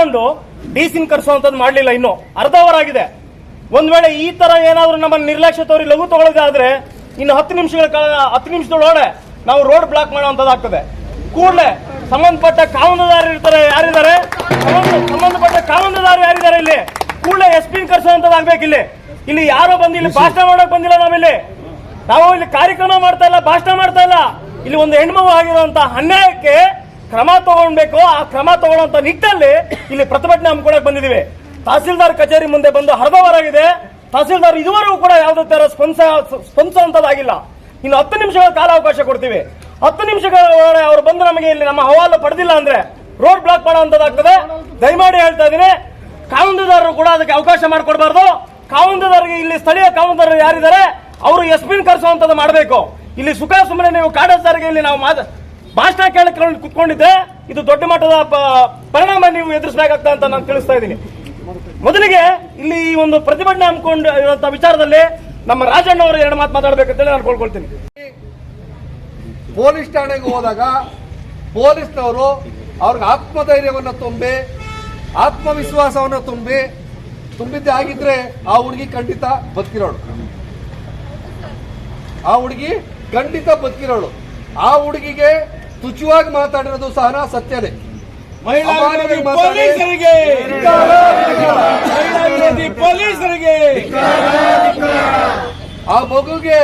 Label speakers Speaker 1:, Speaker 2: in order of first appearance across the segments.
Speaker 1: ನಂಬ್ಕೊಂಡು ಡಿಸಿನ್ ಕರ್ಸುವಂತದ್ದು ಮಾಡ್ಲಿಲ್ಲ ಇನ್ನು. ಅರ್ಧ ಅವರ್ ಆಗಿದೆ ಒಂದ್ ವೇಳೆ ಈ ತರ ಏನಾದ್ರೂ ನಮ್ಮ ನಿರ್ಲಕ್ಷ್ಯ ತೋರಿ ಲಘು ತಗೊಳ್ಳೋದಾದ್ರೆ ಇನ್ನು ಹತ್ತು ನಿಮಿಷಗಳ ಕಾಲ ಹತ್ತು ನಿಮಿಷದೊಳಗಡೆ ನಾವು ರೋಡ್ ಬ್ಲಾಕ್ ಮಾಡುವಂತದ್ದಾಗ್ತದೆ ಕೂಡಲೇ ಸಂಬಂಧಪಟ್ಟ ಕಾನೂನುದಾರರು ಇರ್ತಾರೆ ಯಾರಿದ್ದಾರೆ? ಸಂಬಂಧಪಟ್ಟ ಕಾನೂನುದಾರರು ಯಾರಿದ್ದಾರೆ ಇಲ್ಲಿ? ಕೂಡಲೇ ಎಸ್ ಪಿ ಕರ್ಸುವಂತದ್ದಾಗ್ಬೇಕು ಇಲ್ಲಿ. ಇಲ್ಲಿ ಯಾರೋ ಬಂದು ಇಲ್ಲಿ ಭಾಷಣ ಮಾಡಕ್ ಬಂದಿಲ್ಲ ನಾವಿಲ್ಲಿ. ನಾವು ಇಲ್ಲಿ ಕಾರ್ಯಕ್ರಮ ಮಾಡ್ತಾ ಇಲ್ಲ ಭಾಷಣ ಮಾಡ್ತಾ ಇಲ್ಲ. ಇಲ್ಲಿ ಒಂದು ಹೆಣ್ಮಗು ಆಗಿರುವಂತಹ ಅನ್ಯಾಯಕ್ಕೆ ಕ್ರಮ ತಗೊಳ್ಬೇಕು. ಆ ಕ್ರಮ ತಗೊಳ್ಳುವಂತ ನಿಟ್ಟಲ್ಲಿ ಇಲ್ಲಿ ಪ್ರತಿಭಟನೆ ಹಮ್ಮಿಕೊಳ್ಳಕ್ ಬಂದಿದ್ದೀವಿ. ತಹಸೀಲ್ದಾರ್ ಕಚೇರಿ ಮುಂದೆ ಬಂದು ಹರಿದವರಾಗಿದೆ ತಹಸೀಲ್ದಾರ್ ಇದುವರೆಗೂ ಕೂಡ ಯಾವುದೇ ತರ ಸ್ಪಂದ ಸ್ಪಂದಿಸುವಂತದ್ದಾಗಿಲ್ಲ ಇನ್ನು ಹತ್ತು ನಿಮಿಷಗಳ ಕಾಲಾವಕಾಶ ಕೊಡ್ತೀವಿ. ಹತ್ತು ನಿಮಿಷಗಳ ಒಳಗಡೆ ಅವರು ಬಂದು ನಮಗೆ ಇಲ್ಲಿ ನಮ್ಮ ಹವಾಲು ಪಡೆದಿಲ್ಲ ಅಂದ್ರೆ ರೋಡ್ ಬ್ಲಾಕ್ ಮಾಡುವಂತದಾಗ್ತದೆ ದಯಮಾಡಿ ಹೇಳ್ತಾ ಇದ್ದೀನಿ. ಕಾವುಂದುದಾರರು ಕೂಡ ಅದಕ್ಕೆ ಅವಕಾಶ ಮಾಡಿಕೊಡ್ಬಾರ್ದು. ಕಾವುಂದುದಾರರಿಗೆ ಇಲ್ಲಿ ಸ್ಥಳೀಯ ಕಾವುಂದಾರರು ಯಾರಿದ್ದಾರೆ, ಅವರು ಎಸ್ ಪಿನ್ ಕರೆಸುವಂತದ್ದು ಮಾಡಬೇಕು. ಇಲ್ಲಿ ಸುಖ ಸುಮ್ಮನೆ ನೀವು ಕಾಡಸಾರಿಗೆ ಇಲ್ಲಿ ನಾವು ಮಾತ ಭಾಷಣ ಕೇಳಿಕೊಂಡು ಕುತ್ಕೊಂಡಿದ್ದೆ ಇದು ದೊಡ್ಡ ಮಟ್ಟದ ಪರಿಣಾಮ ನೀವು ಎದುರಿಸಬೇಕಾಗ್ತದೆ ಅಂತ ನಾನು ತಿಳಿಸ್ತಾ ಇದ್ದೀನಿ. ಮೊದಲಿಗೆ ಇಲ್ಲಿ ಈ ಒಂದು ಪ್ರತಿಭಟನೆ ಹಮ್ಮಿಕೊಂಡು ಇರುವಂತಹ ವಿಚಾರದಲ್ಲಿ ನಮ್ಮ ರಾಜಣ್ಣ ಅವರು ಎರಡು ಮಾತು ಮಾತಾಡ್ಬೇಕಂತೇಳಿ ನಾನು ಕೊಳ್ಕೊಳ್ತೀನಿ
Speaker 2: ಪೊಲೀಸ್ ಠಾಣೆಗೆ ಹೋದಾಗ ಪೊಲೀಸ್ನವರು ಅವ್ರಿಗೆ ಆತ್ಮಧೈರ್ಯವನ್ನು ತುಂಬಿ, ಆತ್ಮವಿಶ್ವಾಸವನ್ನು ತುಂಬಿ, ತುಂಬಿದ್ದೆ ಆಗಿದ್ರೆ ಆ ಹುಡುಗಿ ಖಂಡಿತ ಬದುಕಿರೋಳು. ಆ ಹುಡುಗಿ ಖಂಡಿತ ಬದುಕಿರೋಳು. ಆ ಹುಡುಗಿಗೆ ತುಚ್ಛವಾಗಿ ಮಾತಾಡಿರೋದು ಸಹ ಸತ್ಯನೇ
Speaker 3: ಪೊಲೀಸರಿಗೆ! ಮಹಿಳಾ ವಿರೋಧಿ ಪೊಲೀಸರಿಗೆ!
Speaker 2: ಆ ಮಗುಗೆ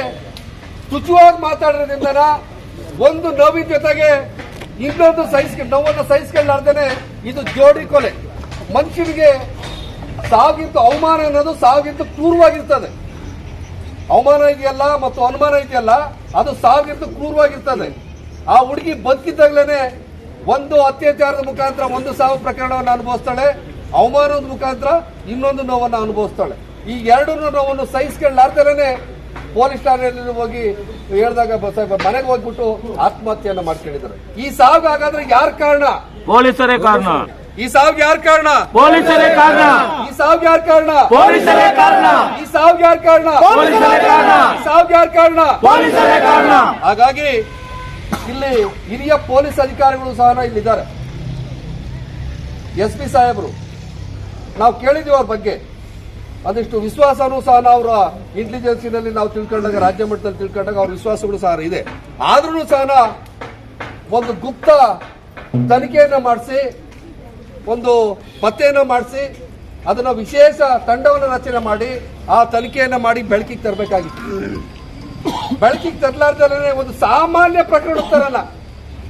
Speaker 2: ತುಚುವಾಗಿ ಮಾತಾಡಿರೋದ್ರಿಂದ ಒಂದು ನೋವಿನ ಜೊತೆಗೆ ಇನ್ನೊಂದು ಸಹಿಸ್ಕೊಂಡು ನೋವನ್ನು ಸಹಿಸ್ಕೊಳ್ಳಾರ್ದೇನೆ ಇದು ಜೋಡಿ ಕೊಲೆ. ಮನುಷ್ಯನಿಗೆ ಸಾವಿಗಿಂತ ಅವಮಾನ ಅನ್ನೋದು ಸಾವಿಗಿಂತ ಕ್ರೂರವಾಗಿರ್ತದೆ. ಅವಮಾನ ಇದೆಯಲ್ಲ ಮತ್ತು ಅನುಮಾನ ಇದೆಯಲ್ಲ ಅದು ಸಾವಿಗಿಂತ ಕ್ರೂರವಾಗಿರ್ತದೆ. ಆ ಹುಡುಗಿ ಬದುಕಿದ್ದಾಗಲೇ ಒಂದು ಅತ್ಯಾಚಾರದ ಮುಖಾಂತರ ಒಂದು ಸಾವು ಪ್ರಕರಣವನ್ನು ಅನುಭವಿಸ್ತಾಳೆ ಅವಮಾನದ ಮುಖಾಂತರ ಇನ್ನೊಂದು ನೋವನ್ನು ಅನುಭವಿಸ್ತಾಳೆ. ಈ ಎರಡೂ ನೋವನ್ನು ಸಹಿಸ್ಕೊಳ್ಳಾರ್ದೇನೆ ಪೊಲೀಸ್ ಠಾಣೆಯಲ್ಲಿ ಹೋಗಿ ಹೇಳಿದಾಗ ಮನೆಗೆ ಹೋಗ್ಬಿಟ್ಟು ಆತ್ಮಹತ್ಯೆಯನ್ನು ಮಾಡ್ಕೊಂಡಿದ್ದಾರೆ. ಈ ಸಾವಿಗೆ ಹಾಗಾದ್ರೆ ಯಾರ ಕಾರಣ?
Speaker 1: ಪೊಲೀಸರೇ ಕಾರಣ.
Speaker 2: ಈ ಸಾವಿಗೆ ಯಾರ ಕಾರಣ?
Speaker 1: ಪೊಲೀಸರೇ ಕಾರಣ.
Speaker 2: ಈ ಸಾವಿಗೆ ಯಾರ ಕಾರಣ?
Speaker 1: ಪೊಲೀಸರೇ ಕಾರಣ.
Speaker 2: ಈ ಸಾವಿಗೆ ಯಾರ ಕಾರಣ?
Speaker 1: ಪೊಲೀಸರೇ ಕಾರಣ.
Speaker 2: ಸಾವಿಗೆ ಯಾರ ಕಾರಣ?
Speaker 1: ಪೊಲೀಸರೇ ಕಾರಣ.
Speaker 2: ಹಾಗಾಗಿ ಇಲ್ಲಿ ಹಿರಿಯ ಪೊಲೀಸ್ ಅಧಿಕಾರಿಗಳು ಸಹ ಇಲ್ಲಿದ್ದಾರೆ. ಎಸ್ ಪಿ ಸಾಹೇಬರು, ನಾವು ಕೇಳಿದ್ದೀವಿ ಅವ್ರ ಬಗ್ಗೆ. ಅದಿಷ್ಟು ವಿಶ್ವಾಸನೂ ಸಹ ಅವರ ಇಂಟೆಲಿಜೆನ್ಸಿನಲ್ಲಿ ನಾವು ತಿಳ್ಕೊಂಡಾಗ, ರಾಜ್ಯ ಮಟ್ಟದಲ್ಲಿ ತಿಳ್ಕೊಂಡಾಗ ಅವ್ರ ವಿಶ್ವಾಸಗಳು ಸಹ ಇದೆ. ಆದ್ರೂ ಸಹ ಒಂದು ಗುಪ್ತ ತನಿಖೆಯನ್ನ ಮಾಡಿಸಿ, ಒಂದು ಪತ್ತೆಯನ್ನ ಮಾಡಿಸಿ, ಅದನ್ನ ವಿಶೇಷ ತಂಡವನ್ನು ರಚನೆ ಮಾಡಿ, ಆ ತನಿಖೆಯನ್ನ ಮಾಡಿ ಬೆಳಕಿಗೆ ತರಬೇಕಾಗಿತ್ತು. ಬೆಳಕಿಗೆ ತರಲಾರ್ದಲ್ಲೇ ಒಂದು ಸಾಮಾನ್ಯ ಪ್ರಕರಣ ತರಲ್ಲ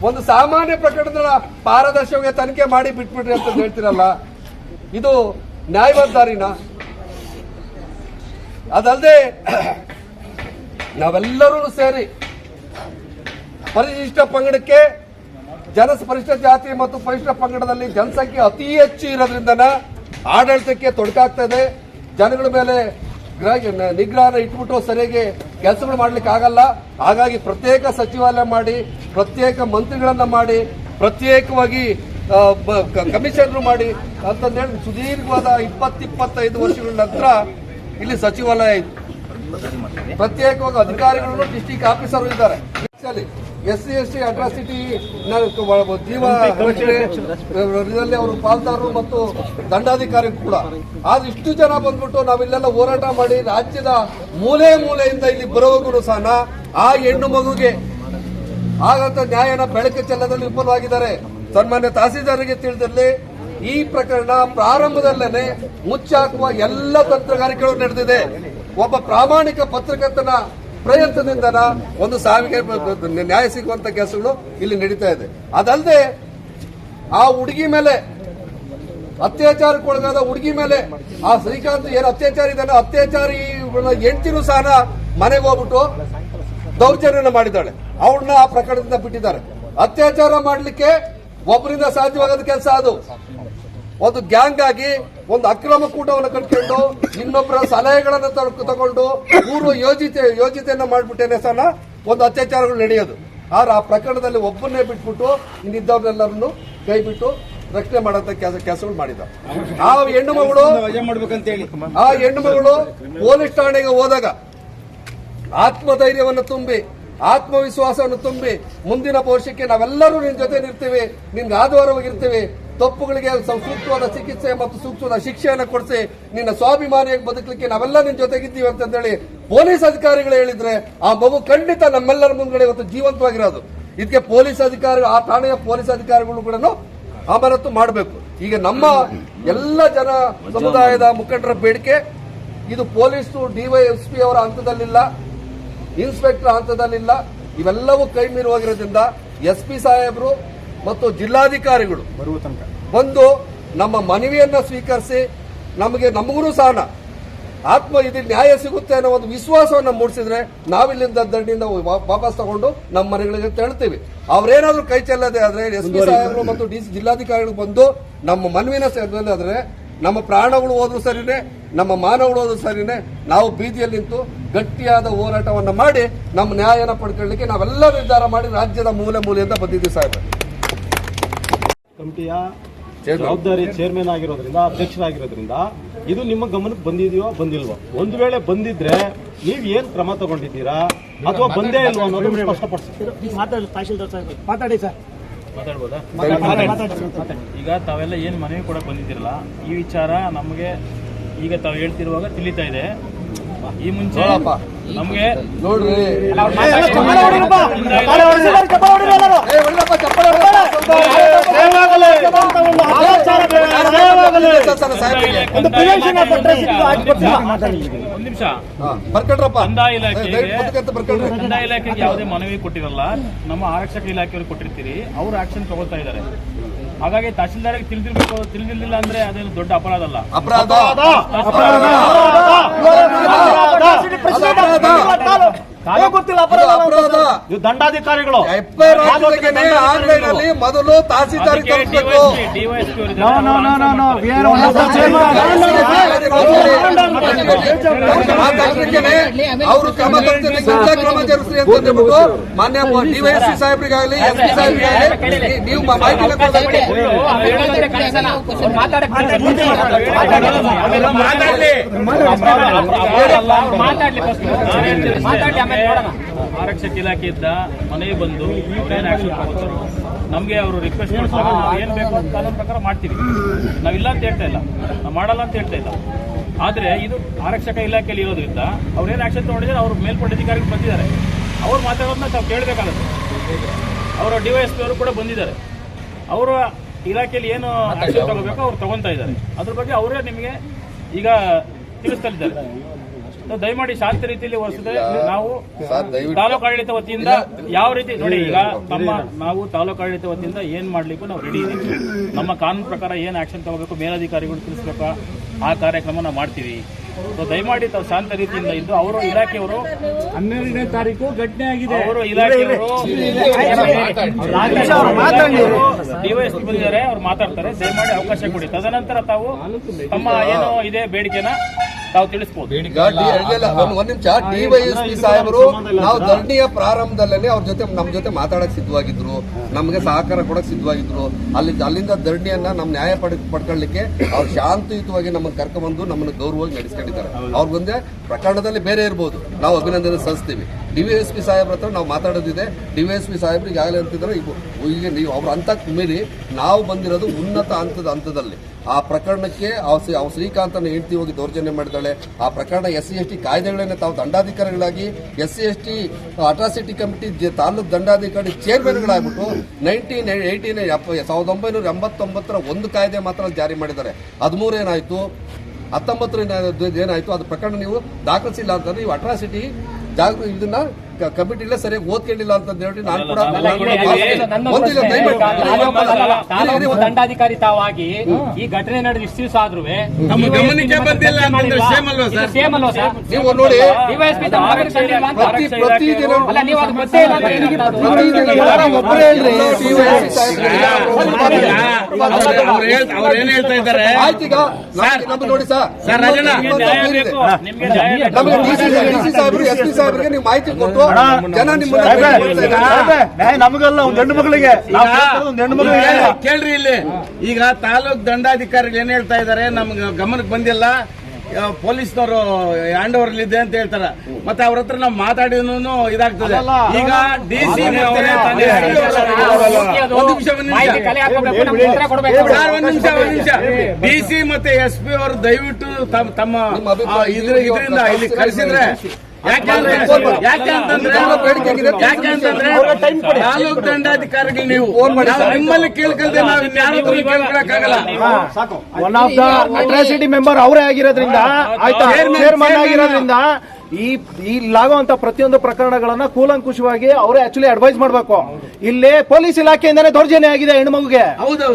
Speaker 2: ಒಂದು ಸಾಮಾನ್ಯ ಪ್ರಕರಣದ ಪಾರದರ್ಶಕವಾಗಿ ತನಿಖೆ ಮಾಡಿ ಬಿಟ್ಬಿಟ್ರಿ ಅಂತ ಹೇಳ್ತಿರಲ್ಲ. ಇದು ನ್ಯಾಯವಾದಾರಿನ ಅದಲ್ಲದೆ ನಾವೆಲ್ಲರೂ ಸೇರಿ ಪರಿಶಿಷ್ಟ ಪಂಗಡಕ್ಕೆ ಜನ ಪರಿಶಿಷ್ಟ ಜಾತಿ ಮತ್ತು ಪರಿಶಿಷ್ಟ ಪಂಗಡದಲ್ಲಿ ಜನಸಂಖ್ಯೆ ಅತಿ ಹೆಚ್ಚು ಇರೋದ್ರಿಂದನ ಆಡಳಿತಕ್ಕೆ ತೊಡಕಾಗ್ತದೆ ಜನಗಳ ಮೇಲೆ ನಿಗ್ರಹನ ಇಟ್ಬಿಟ್ಟು ಸರಿಯಾಗಿ ಕೆಲಸಗಳು ಮಾಡ್ಲಿಕ್ಕೆ ಆಗಲ್ಲ. ಹಾಗಾಗಿ ಪ್ರತ್ಯೇಕ ಸಚಿವಾಲಯ ಮಾಡಿ, ಪ್ರತ್ಯೇಕ ಮಂತ್ರಿಗಳನ್ನ ಮಾಡಿ, ಪ್ರತ್ಯೇಕವಾಗಿ ಕಮಿಷನರು ಮಾಡಿ ಅಂತಂದೇಳಿ ಸುದೀರ್ಘವಾದ ಇಪ್ಪತ್ತಿಪ್ಪತ್ತೈದು ವರ್ಷಗಳ ನಂತರ ಇಲ್ಲಿ ಸಚಿವಾಲಯ ಇತ್ತು ಪ್ರತ್ಯೇಕವಾಗಿ ಅಧಿಕಾರಿಗಳು, ಡಿಸ್ಟಿಕ್ ಆಫೀಸರ್ ಇದ್ದಾರೆ. S C S T atrocity ಜೀವ ರಕ್ಷಣೆ ಅವರು ಪಾಲ್ದಾರರು ಮತ್ತು ದಂಡಾಧಿಕಾರಿ ಕೂಡ. ಆದ್ರೆ ಇಷ್ಟು ಜನ ಬಂದ್ಬಿಟ್ಟು ನಾವಿಲ್ಲೆಲ್ಲ ಹೋರಾಟ ಮಾಡಿ ರಾಜ್ಯದ ಮೂಲೆ ಮೂಲೆಯಿಂದ ಇಲ್ಲಿ ಬರೋವರೆಗೂ ಸಹ ಆ ಹೆಣ್ಣು ಮಗುಗೆ ಆಗಂತ ನ್ಯಾಯನ ಬೆಳಕು ಚೆಲ್ಲದಲ್ಲಿ ವಿಫಲವಾಗಿದ್ದಾರೆ. ಸನ್ಮಾನ್ಯ ತಹಸೀಲ್ದಾರರಿಗೆ ತಿಳಿದಲ್ಲಿ ಈ ಪ್ರಕರಣ ಪ್ರಾರಂಭದಲ್ಲೇನೆ ಮುಚ್ಚಾಕುವ ಎಲ್ಲ ತಂತ್ರಗಾರಿಕೆಗಳು ನಡೆದಿದೆ. ಒಬ್ಬ ಪ್ರಾಮಾಣಿಕ ಪತ್ರಕರ್ತನ ಪ್ರಯತ್ನದಿಂದನ ಒಂದು ಸಾವಿಗೆ ನ್ಯಾಯ ಸಿಗುವಂತ ಕೆಲಸಗಳು ಇಲ್ಲಿ ನಡೀತಾ ಇದೆ. ಅದಲ್ಲದೆ ಆ ಹುಡುಗಿ ಮೇಲೆ ಅತ್ಯಾಚಾರಕ್ಕೊಳಗಾದ ಹುಡುಗಿ ಮೇಲೆ ಆ ಶ್ರೀಕಾಂತ್ ಏನು ಅತ್ಯಾಚಾರ ಇದ್ದಾನೆ, ಅತ್ಯಾಚಾರಿ ಹೆಂಡತಿನ ಸಹ ಮನೆಗೆ ಹೋಗ್ಬಿಟ್ಟು ದೌರ್ಜನ್ಯನ ಮಾಡಿದ್ದಾಳೆ. ಅವಳನ್ನ ಆ ಪ್ರಕರಣದಿಂದ ಬಿಟ್ಟಿದ್ದಾರೆ. ಅತ್ಯಾಚಾರ ಮಾಡಲಿಕ್ಕೆ ಒಬ್ಬರಿಂದ ಸಾಧ್ಯವಾಗದ ಕೆಲಸ ಅದು. ಒಂದು ಗ್ಯಾಂಗ್ ಆಗಿ ಒಂದು ಅಕ್ರಮ ಕೂಟವನ್ನು ಕಟ್ಕೊಂಡು ಇನ್ನೊಬ್ಬರ ಸಲಹೆಗಳನ್ನು ತಗ್- ತಗೊಂಡು ಪೂರ್ವ ಯೋಜಿತ, ಯೋಜಿತೆಯನ್ನು ಮಾಡಿಬಿಟ್ಟೇನೆ ಸಹ ಒಂದು ಅತ್ಯಾಚಾರಗಳು ನಡೆಯೋದು. ಆದ್ರೆ ಆ ಪ್ರಕರಣದಲ್ಲಿ ಒಬ್ಬನ್ನೇ ಬಿಟ್ಬಿಟ್ಟು ಇನ್ನಿದ್ದವ್ರನ್ನೆಲ್ಲರನ್ನು ಕೈ ಬಿಟ್ಟು ರಕ್ಷಣೆ ಮಾಡಂತ ಕೆಲಸ, ಕೆಲಸಗಳು ಮಾಡಿದ ಆ ಹೆಣ್ಣು ಮಗಳು, ಆ ಹೆಣ್ಣು ಮಗಳು ಪೊಲೀಸ್ ಠಾಣೆಗೆ ಹೋದಾಗ ಆತ್ಮಧೈರ್ಯವನ್ನು ತುಂಬಿ, ಆತ್ಮವಿಶ್ವಾಸವನ್ನು ತುಂಬಿ ಮುಂದಿನ ಭವಿಷ್ಯಕ್ಕೆ ನಾವೆಲ್ಲರೂ ನಿನ್ನ ಜೊತೆ ನಿರ್ತೀವಿ ನಿನ್ಗೆ ಆಧಾರವಾಗಿರ್ತೀವಿ ತಪ್ಪುಗಳಿಗೆ ಸೂಕ್ತವಾದ ಚಿಕಿತ್ಸೆ ಮತ್ತು ಸೂಕ್ತವಾದ ಶಿಕ್ಷೆಯನ್ನು ಕೊಡಿಸಿ ನಿನ್ನ ಸ್ವಾಭಿಮಾನಿಯಾಗಿ ಬದುಕಲಿಕ್ಕೆ ನಾವೆಲ್ಲ ನಿನ್ನ ಜೊತೆಗಿದ್ದೀವಿ ಅಂತಂದೇಳಿ ಪೊಲೀಸ್ ಅಧಿಕಾರಿಗಳು ಹೇಳಿದ್ರೆ ಆ ಮಗು ಖಂಡಿತ ನಮ್ಮೆಲ್ಲರ ಮುಂದೆ ಇವತ್ತು ಜೀವಂತವಾಗಿರೋದು. ಇದಕ್ಕೆ ಪೊಲೀಸ್ ಅಧಿಕಾರಿ ಆ ಠಾಣೆಯ ಪೊಲೀಸ್ ಅಧಿಕಾರಿಗಳು ಕೂಡ ಅಮಾನತು ಮಾಡಬೇಕು. ಈಗ ನಮ್ಮ ಎಲ್ಲ ಜನ ಸಮುದಾಯದ ಮುಖಂಡರ ಬೇಡಿಕೆ, ಇದು ಪೊಲೀಸು ಡಿವೈಎಸ್ಪಿ ಅವರ ಹಂತದಲ್ಲಿಲ್ಲ, ಇನ್ಸ್ಪೆಕ್ಟರ್ ಹಂತದಲ್ಲಿಲ್ಲ, ಇವೆಲ್ಲವೂ ಕೈ ಮೀರುವಾಗಿರೋದ್ರಿಂದ ಎಸ್ ಪಿ ಸಾಹೇಬರು ಮತ್ತು ಜಿಲ್ಲಾಧಿಕಾರಿಗಳು ಬಂದು ನಮ್ಮ ಮನವಿಯನ್ನ ಸ್ವೀಕರಿಸಿ ನಮಗೆ ನಮಗೂ ಸಹನ ಆತ್ಮ ಇದು ನ್ಯಾಯ ಸಿಗುತ್ತೆ ಅನ್ನೋ ಒಂದು ವಿಶ್ವಾಸವನ್ನ ಮೂಡಿಸಿದ್ರೆ ನಾವಿಲ್ಲಿಂದ ದಂಡಿಯಿಂದ ವಾಪಸ್ ತಗೊಂಡು ನಮ್ಮ ಮನೆಗಳಿಗೆ ತೆಳ್ತೀವಿ ಅವ್ರೇನಾದ್ರೂ ಕೈ ಚೆಲ್ಲದೆ ಆದ್ರೆ ಎಸ್ ಪಿ ಸಾಹೇಬರು ಮತ್ತು ಡಿ ಜಿಲ್ಲಾಧಿಕಾರಿಗಳು ಬಂದು ನಮ್ಮ ಮನವಿನ ಆದ್ರೆ ನಮ್ಮ ಪ್ರಾಣಗಳು ಹೋದ್ರು ಸರಿನೇ ನಮ್ಮ ಮಾನವಗಳು ಹೋದ್ರು ಸರಿನೇ ನಾವು ಬೀದಿಯಲ್ಲಿ ನಿಂತು ಗಟ್ಟಿಯಾದ ಹೋರಾಟವನ್ನು ಮಾಡಿ ನಮ್ಮ ನ್ಯಾಯನ ಪಡ್ಕೊಳ್ಳಿಕ್ಕೆ ನಾವೆಲ್ಲ ನಿರ್ಧಾರ ಮಾಡಿ ರಾಜ್ಯದ ಮೂಲೆ ಮೂಲೆಯಿಂದ ಬಂದಿದ್ದೀವಿ ಸಾಹೇಬ್ರೆ.
Speaker 4: ಕಮಿಟಿಯ. ಜವಾಬ್ದಾರಿ ಚೇರ್ಮನ್ ಆಗಿರೋದ್ರಿಂದ ಅಧ್ಯಕ್ಷರಾಗಿರೋದ್ರಿಂದ ಇದು ನಿಮ್ಮ ಗಮನಕ್ಕೆ ಬಂದಿದೆಯೋ ಬಂದಿಲ್ವೋ? ಒಂದು ವೇಳೆ ಬಂದಿದ್ರೆ ನೀವ್ ಏನ್ ಕ್ರಮ ತಗೊಂಡಿದ್ದೀರಾ? ಅಥವಾ ಬಂದೇ ಇಲ್ವೋ ಅನ್ನೋದು
Speaker 5: ಮಾತಾಡಿ ಸರ್.
Speaker 1: ಮಾತಾಡ್ಬೋದಾ? ಈಗ ತಾವೆಲ್ಲ ಏನು ಮನವಿ ಕೂಡ ಬಂದಿದ್ದಿರಲ್ಲ ಈ ವಿಚಾರ ನಮಗೆ ಈಗ ತಾವು ಹೇಳ್ತಿರುವಾಗ ತಿಳಿತಾ ಇದೆ. ಈ ಮುಂಚೆ. ನಮಗೆ
Speaker 2: ನೋಡ್ರಿ.
Speaker 5: ಒಂದು.
Speaker 1: ಒಂದ್ ನಿಮಿಷ. ಕಂದಾಯ ಇಲಾಖೆಗೆ- ಕಂದಾಯ ಯಾವುದೇ ಮನವಿ ಕೊಟ್ಟಿರಲ್ಲ. ನಮ್ಮ ಆರಕ್ಷಕ ಇಲಾಖೆಯವರು ಕೊಟ್ಟಿರ್ತೀರಿ. ಅವರು ಆಕ್ಷನ್ ತಗೊಳ್ತಾ ಇದ್ದಾರೆ. ಹಾಗಾಗಿ ತಹಸೀಲ್ದಾರ್ ತಿಳಿದಿರ್ಬೇಕು ತಿಳಿದಿರ್ಲಿಲ್ಲ ಅಂದ್ರೆ ಅದೇನು ದೊಡ್ಡ ಅಪರಾಧ ಅಲ್ಲ.
Speaker 2: ಅಪರಾಧ?
Speaker 6: ಹೇಗ್ ಗೊತ್ತಿಲ್ಲ
Speaker 2: ಇದು
Speaker 6: ಅಪರಾಧ.
Speaker 2: ಅಪರಾಧ
Speaker 4: ನೀವು ದಂಡಾಧಿಕಾರಿಗಳು.
Speaker 2: ಎಫ್ಐಆರ್ ಆನ್ಲೈನ್ ಅಲ್ಲಿ ಮೊದಲು ತಹಸೀಲ್ದಾರ್
Speaker 1: ಅವರು
Speaker 2: ಕ್ರಮ ಕ್ರಮ ಅಂತ ಹೇಳ್ಬಿಟ್ಟು ಮಾನ್ಯ ಸಾಹೇಬ್ರಿಗಾಗಲಿ ಎಸ್ ಪಿ ಸಾಹೇಬ್ರಿಗಾಗಲಿ ನೀವು ಮಾಹಿತಿ
Speaker 1: ಆರಕ್ಷಕ ಇಲಾಖೆಯಿಂದ ಮನೆಗೆ ಬಂದು ಏನ್ ಆಕ್ಷನ್ ತಗೋತಾರೆ ನಮಗೆ ಅವರು ರಿಕ್ವೆಸ್ಟ್ ಮಾಡ್ತಾರೆ, ಏನು ಬೇಕು? ಅಂತ ಪ್ರಕಾರ ಮಾಡ್ತೀವಿ. ನಾವಿಲ್ಲ ಅಂತ ಹೇಳ್ತಾ ಇಲ್ಲ. ನಾವು ಮಾಡಲ್ಲ ಅಂತ ಹೇಳ್ತಾ ಇಲ್ಲ. ಆದ್ರೆ ಇದು ಆರಕ್ಷಕ ಇಲಾಖೆಯಲ್ಲಿ ಇರೋದ್ರಿಂದ ಅವ್ರು ಏನ್ ಆಕ್ಷನ್ ತಗೊಂಡಿದ್ದಾರೆ ಅವ್ರ ಮೇಲ್ಪಟ್ಟ ಅಧಿಕಾರಿಗಳು ಬಂದಿದ್ದಾರೆ. ಅವ್ರು ಮಾತಾಡೋದನ್ನ ತಾವು ಕೇಳಬೇಕಾಗುತ್ತೆ. ಅವರ ಡಿವೈಎಸ್ಪಿ ಅವರು ಕೂಡ ಬಂದಿದ್ದಾರೆ. ಅವರ ಇಲಾಖೆಯಲ್ಲಿ ಏನು ಆಕ್ಷನ್ ತಗೋಬೇಕು ಅವ್ರು ತಗೊತಾ ಇದ್ದಾರೆ. ಅದ್ರ ಬಗ್ಗೆ ಅವರೇ ನಿಮಗೆ ಈಗ ತಿಳಿಸ್ತಲಿದ್ದಾರೆ ದಯಮಾಡಿ ಶಾಂತ ರೀತಿಯಲ್ಲಿ ವರ್ಸಿದ್ರೆ ನಾವು ತಾಲೂಕು ಆಡಳಿತ ವತಿಯಿಂದ ಯಾವ ರೀತಿ ನೋಡಿ ಈಗ ನಮ್ಮ ನಾವು ತಾಲೂಕು ಆಡಳಿತ ವತಿಯಿಂದ ಏನ್ ಮಾಡ್ಲಿಕ್ಕೂ ನಾವು ರೆಡಿ ಇದ್ದೀವಿ. ನಮ್ಮ ಕಾನೂನು ಪ್ರಕಾರ ಏನ್ ಆಕ್ಷನ್ ತಗೋಬೇಕು ಮೇಲಧಿಕಾರಿಗಳು ತಿಳಿಸ್ಬೇಕಾ? ಆ ಕಾರ್ಯಕ್ರಮನ ಮಾಡ್ತೀವಿ. ಸೊ ದಯಮಾಡಿ ತಾವು ಶಾಂತ ರೀತಿಯಿಂದ ಇದ್ದು ಅವರು ಇಲಾಖೆಯವರು
Speaker 5: ಹನ್ನೆರಡನೇ ತಾರೀಕು ಘಟನೆ ಆಗಿದೆ.
Speaker 1: ಅವರು ಇಲಾಖೆಯವರು ಡಿವೈಎಸ್ ಬಂದಿದ್ದಾರೆ ಅವ್ರು ಮಾತಾಡ್ತಾರೆ. ದಯಮಾಡಿ ಅವಕಾಶ ಕೊಡಿ. ತದನಂತರ ತಾವು ತಮ್ಮ ಏನು ಇದೆ ಬೇಡಿಕೆನ ತಾವು
Speaker 2: ಡಿ- ಇಲ್ಲ, ಒಂದ್ ನಿಮಿಷ. ಡಿವೈಎಸ್ಪಿ ಸಾಹೇಬರು ನಾವು ಧರಣಿಯ ಪ್ರಾರಂಭದಲ್ಲೇ ಅವ್ರ ಜೊತೆ ನಮ್ ಜೊತೆ ಮಾತಾಡಕ್ ಸಿದ್ಧವಾಗಿದ್ರು. ನಮಗೆ ಸಹಕಾರ ಕೊಡಕ್ ಸಿದ್ಧವಾಗಿದ್ರು. ಅಲ್ಲಿ ಅಲ್ಲಿಂದ ಧರಣಿಯನ್ನ ನಮ್ ನ್ಯಾಯ ಪಡ್ ಪಡ್ಕೊಳ್ಳಿಕ್ಕೆ ಅವ್ರು ಶಾಂತಿಯುತವಾಗಿ ನಮ್ಮನ್ನ ಕರ್ಕೊಂಡ್ಬಂದು ನಮ್ಮನ್ನ ಗೌರವವಾಗಿ ನಡೆಸ್ಕೊಂಡಿದ್ದಾರೆ. ಅವ್ರ ಮುಂದೆ ಪ್ರಕರಣದಲ್ಲಿ ಬೇರೆ ಇರ್ಬೋದು. ನಾವು ಅಭಿನಂದನೆ ಸಲ್ಲಿಸ್ತೀವಿ. ಡಿವೈಎಸ್ಪಿ ಸಾಹೇಬ್ರ ಹತ್ರ ನಾವು ಮಾತಾಡೋದಿದೆ. ಡಿವೈಎಸ್ಪಿ ಸಾಹೇಬ್ರು ಈಗಾಗಲೇ ಆಗಲೇ ಈಗ ಈಗ ನೀವು ಅವ್ರ ಹಂತಕ್ಕೆ ಮೀರಿ ನಾವು ಬಂದಿರೋದು ಉನ್ನತ ಹಂತದ ಹಂತದಲ್ಲಿ. ಆ ಪ್ರಕರಣಕ್ಕೆ ಅನ್ನ ಶ್ರೀಕಾಂತನ ಹೆಂಡತಿ ಹೋಗಿ ದೌರ್ಜನ್ಯ ಮಾಡಿದ್ದಾಳೆ. ಆ ಪ್ರಕರಣ ಎಸ್ ಸಿ ಎಸ್ ಟಿ ಕಾಯ್ದೆಗಳನ್ನ ತಾವು ದಂಡಾಧಿಕಾರಿಗಳಾಗಿ S C S T atrocity committee taluk ದಂಡಾಧಿಕಾರಿ ಚೇರ್ಮನ್ಗಳಾಗ್ಬಿಟ್ಟು ನೈನ್ಟೀನ್ ಏಯ್ಟೀನ್ ಸಾವಿರದ ಒಂಬೈನೂರ ಎಂಬತ್ತೊಂಬತ್ತರ ಒಂದು ಕಾಯ್ದೆ ಮಾತ್ರ ಜಾರಿ ಮಾಡಿದ್ದಾರೆ. ಹದಿಮೂರು ಏನಾಯ್ತು? ಹತ್ತೊಂಬತ್ತರಿಂದ ಏನಾಯ್ತು? ಅದು ಪ್ರಕರಣ ನೀವು ದಾಖಲಿಸಿಲ್ಲ ಅಂತಂದ್ರೆ ನೀವು ಅಟ್ರಾಸಿಟಿ ಜಾಗ ಇದನ್ನ ಕಮಿಟಿಲೇ ಸರಿಯಾಗಿ ಓದ್ಕೊಂಡಿಲ್ಲ ಅಂತ ಹೇಳಿ ನಾನು ಕೂಡ
Speaker 7: ದಂಡಾಧಿಕಾರಿ ತಾವಾಗಿ ಈ ಘಟನೆ ನಡೆದು ಇಷ್ಟು ದಿವಸ ಆದ್ರೂ
Speaker 2: ನೀವು ನೋಡಿ? ಪ್ರತಿ ಪ್ರತಿದಿನ
Speaker 7: ಇಲ್ಲ?
Speaker 2: ಒಬ್ಬರೇ
Speaker 3: ಅವ್ರು ಏನ್ ಹೇಳ್ತಾ ಇದ್ದಾರೆ?
Speaker 2: ನಮ್ಗೆ- ನೋಡಿ ಸರ್
Speaker 1: ನಿಮ್ಗೆ
Speaker 2: ಡಿ ಸಿ ಎಸ್ ಪಿ ಸಾಹೇಬರಿಗೆ ನೀವು ಮಾಹಿತಿ ಕೊಟ್ಟು ಜನ ನಿಮ್ಮ
Speaker 4: ನಮಗಲ್ಲ ಒಂದ್ ಹೆಣ್ಣು ಮಗಳಿಗೆ ಹೆಣ್ಣು
Speaker 3: ಕೇಳ್ರಿ ಇಲ್ಲಿ. ಈಗ ತಾಲೂಕ್ ದಂಡಾಧಿಕಾರಿಗಳು ಏನ್ ಹೇಳ್ತಾ ಇದಾರೆ ನಮ್ಗ ಗಮನಕ್ಕೆ ಬಂದಿಲ್ಲ. ಪೊಲೀಸ್ನವರು ಹ್ಯಾಂಡ್ ಓವರ್ ಇದೆ ಅಂತ ಹೇಳ್ತಾರ. ಮತ್ತೆ ಅವ್ರ ಹತ್ರ ನಾವು ಮಾತಾಡಿದ್ರು ಇದಾಗ್ತದೆ. ಈಗ ಡಿಸಿ ಸಿ
Speaker 7: ಅದು
Speaker 3: ಒಂದು ನಿಮಿಷ ಒಂದು ನಿಮಿಷ. ಡಿ ಸಿ ಮತ್ತೆ ಎಸ್ ಪಿ ಅವರು ದಯವಿಟ್ಟು ತಮ್ಮ ಇದ್ರಿಂದ ಇಲ್ಲಿ ಕಳಿಸಿದ್ರೆ ಯಾಕಂದ್ರೆ ಯಾಕೆ ಅಂತಂದ್ರೆ ಯಾಕೆ ಅಂತಂದ್ರೆ ತಾಲೂಕ್ ದಂಡಾಧಿಕಾರಿಗಳು ನೀವು. ನಿಮ್ಮಲ್ಲಿ ಕೇಳ್ಕಲ್ದೆ ನಾವು ಇನ್ಯಾರ ಹತ್ರ ಕೇಳ್ಕೊಳಕ್ಕಾಗಲ್ಲ.
Speaker 5: One of the atrocity member ಅವರೇ ಆಗಿರೋದ್ರಿಂದ ಆಯ್ತಾ? ಚೇರ್ಮನ್ ಆಗಿರೋದ್ರಿಂದ ಈ ಇಲ್ಲಾಗುವಂತ ಪ್ರತಿಯೊಂದು ಪ್ರಕರಣಗಳನ್ನ ಕೂಲಂಕುಷವಾಗಿ ಅವರೇ ಆಕ್ಚುಲಿ ಅಡ್ವೈಸ್ ಮಾಡ್ಬೇಕು. ಇಲ್ಲಿ ಪೊಲೀಸ್ ಇಲಾಖೆಯಿಂದಾನೆ ದೌರ್ಜನ್ಯ ಆಗಿದೆ ಹೆಣ್ಣು
Speaker 3: ಮಗುಗೆ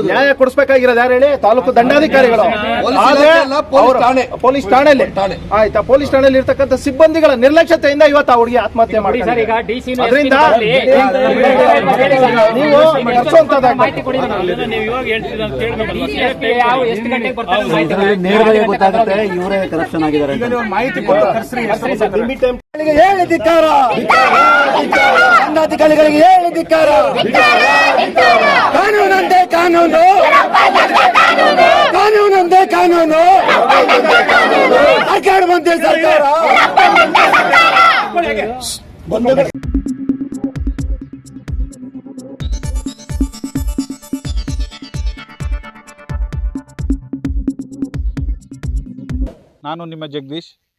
Speaker 5: ನ್ಯಾಯ ಕೊಡಿಸ್ಬೇಕಾಗಿರೋದು ಯಾರು ಹೇಳಿ? ತಾಲೂಕು ದಂಡಾಧಿಕಾರಿಗಳು.
Speaker 2: ಪೊಲೀಸ್
Speaker 5: ಆದ್ರೆ
Speaker 2: ಪೊಲೀಸ್ ಠಾಣೆ.
Speaker 5: ಪೊಲೀಸ್ ಠಾಣೆಯಲ್ಲಿ. ಆಯ್ತಾ ಪೊಲೀಸ್ ಠಾಣೆಯಲ್ಲಿ ಇರ್ತಕ್ಕಂಥ ಸಿಬ್ಬಂದಿಗಳ ನಿರ್ಲಕ್ಷ್ಯತೆಯಿಂದ ಇವತ್ತು ಆ ಹುಡುಗಿ ಆತ್ಮಹತ್ಯೆ
Speaker 7: ನೋಡಿ ಸರ್ ಈಗ
Speaker 5: ಮಾಡಿ ಅದರಿಂದ ನೀವು.
Speaker 7: ಮಾಹಿತಿ
Speaker 5: ಹೇಳಿದಿಕ್ಕಾರ ದಂಡಾಧಿಕಾರಿಗಳಿಗೆ ಹೇಳಿದಿಕ್ಕಾರ ಕಾನೂನಂತೆ ಕಾನೂನು ಕಾನೂನಂತೆ ಕಾನೂನು ಸರ್ಕಾರ ಬಂದೆ ಸರ್ಕಾರ
Speaker 8: ನಾನು ನಿಮ್ಮ ಜಗದೀಶ್.